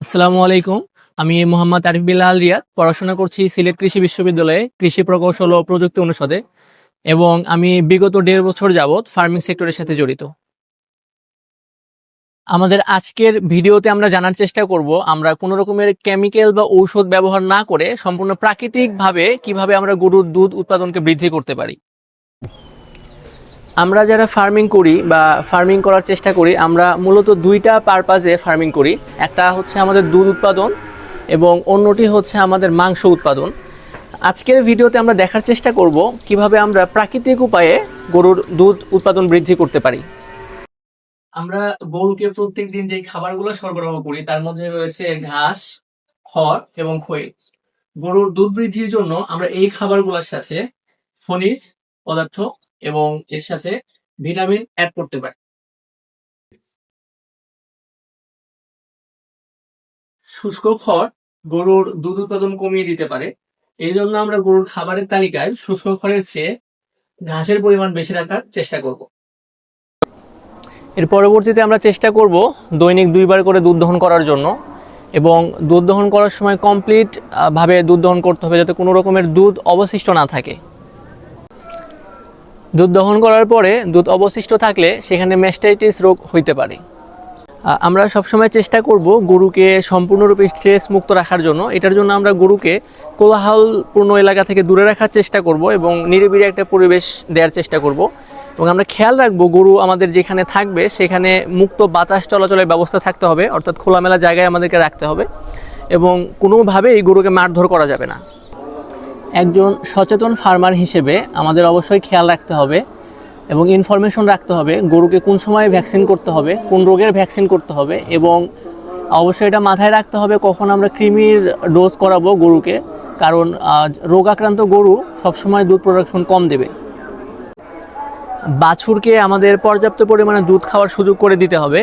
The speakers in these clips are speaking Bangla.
আসসালামু আলাইকুম। আমি মোহাম্মদ আরিফ আল রিয়াদ। পড়াশোনা করছি সিলেট কৃষি বিশ্ববিদ্যালয়ে কৃষি প্রকৌশল ও প্রযুক্তি অনুষদে এবং আমি বিগত দেড় বছর যাবৎ ফার্মিং সেক্টরের সাথে জড়িত। আমাদের আজকের ভিডিওতে আমরা জানার চেষ্টা করব, আমরা কোনো রকমের কেমিক্যাল বা ঔষধ ব্যবহার না করে সম্পূর্ণ প্রাকৃতিকভাবে কীভাবে আমরা গরুর দুধ উৎপাদনকে বৃদ্ধি করতে পারি। আমরা যারা ফার্মিং করি বা ফার্মিং করার চেষ্টা করি, আমরা মূলত দুইটা পারপাজে ফার্মিং করি। একটা হচ্ছে আমাদের দুধ উৎপাদন এবং অন্যটি হচ্ছে আমাদের মাংস উৎপাদন। আজকের ভিডিওতে আমরা দেখার চেষ্টা করব কীভাবে আমরা প্রাকৃতিক উপায়ে গরুর দুধ উৎপাদন বৃদ্ধি করতে পারি। আমরা গরুকে প্রত্যেক দিন যে খাবারগুলো সরবরাহ করি, তার মধ্যে রয়েছে ঘাস, খড় এবং খই। গরুর দুধ বৃদ্ধির জন্য আমরা এই খাবারগুলোর সাথে খনিজ পদার্থ এবং এর সাথে ভিটামিন অ্যাড করতে পারি। শুষ্ক খড় গরুর দুধ উৎপাদন কমিয়ে দিতে পারে। এই জন্য আমরা গরুর খাবারের তালিকায় শুষ্ক খড়ের চেয়ে ঘাসের পরিমাণ বেশি রাখার চেষ্টা করব। এর পরবর্তীতে আমরা চেষ্টা করব দৈনিক দুইবার করে দুধ দহন করার জন্য এবং দুধ দহন করার সময় কমপ্লিট ভাবে দুধ দহন করতে হবে যাতে কোনো রকমের দুধ অবশিষ্ট না থাকে। দুধ দহন করার পরে দুধ অবশিষ্ট থাকলে সেখানে ম্যাস্টাইটিস রোগ হইতে পারে। আমরা সবসময় চেষ্টা করব গরুকে সম্পূর্ণরূপে স্ট্রেস মুক্ত রাখার জন্য। এটার জন্য আমরা গরুকে কোলাহলপূর্ণ এলাকা থেকে দূরে রাখার চেষ্টা করব এবং নিরিবিলি একটা পরিবেশ দেওয়ার চেষ্টা করব। এবং আমরা খেয়াল রাখব গরু আমাদের যেখানে থাকবে সেখানে মুক্ত বাতাস চলাচলের ব্যবস্থা থাকতে হবে, অর্থাৎ খোলামেলা জায়গায় আমাদেরকে রাখতে হবে। এবং কোনোভাবেই গরুকে মারধর করা যাবে না। একজন সচেতন ফার্মার হিসেবে আমাদের অবশ্যই খেয়াল রাখতে হবে এবং ইনফরমেশন রাখতে হবে গরুকে কোন সময় ভ্যাকসিন করতে হবে, কোন রোগের ভ্যাকসিন করতে হবে এবং অবশ্যই এটা মাথায় রাখতে হবে কখন আমরা কৃমির ডোজ করাবো গরুকে। কারণ রোগ আক্রান্ত গরু সবসময় দুধ প্রোডাকশন কম দেবে। বাছুরকে আমাদের পর্যাপ্ত পরিমাণে দুধ খাওয়ার সুযোগ করে দিতে হবে।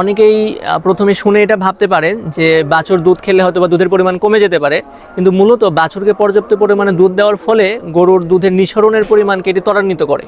অনেকেই প্রথমে শুনে এটা ভাবতে পারেন যে বাছুর দুধ খেলে হয়তো বা দুধের পরিমাণ কমে যেতে পারে, কিন্তু মূলত বাছুরকে পর্যাপ্ত পরিমাণে দুধ দেওয়ার ফলে গরুর দুধের নিঃসরণের পরিমাণকে এটি ত্বরান্বিত করে।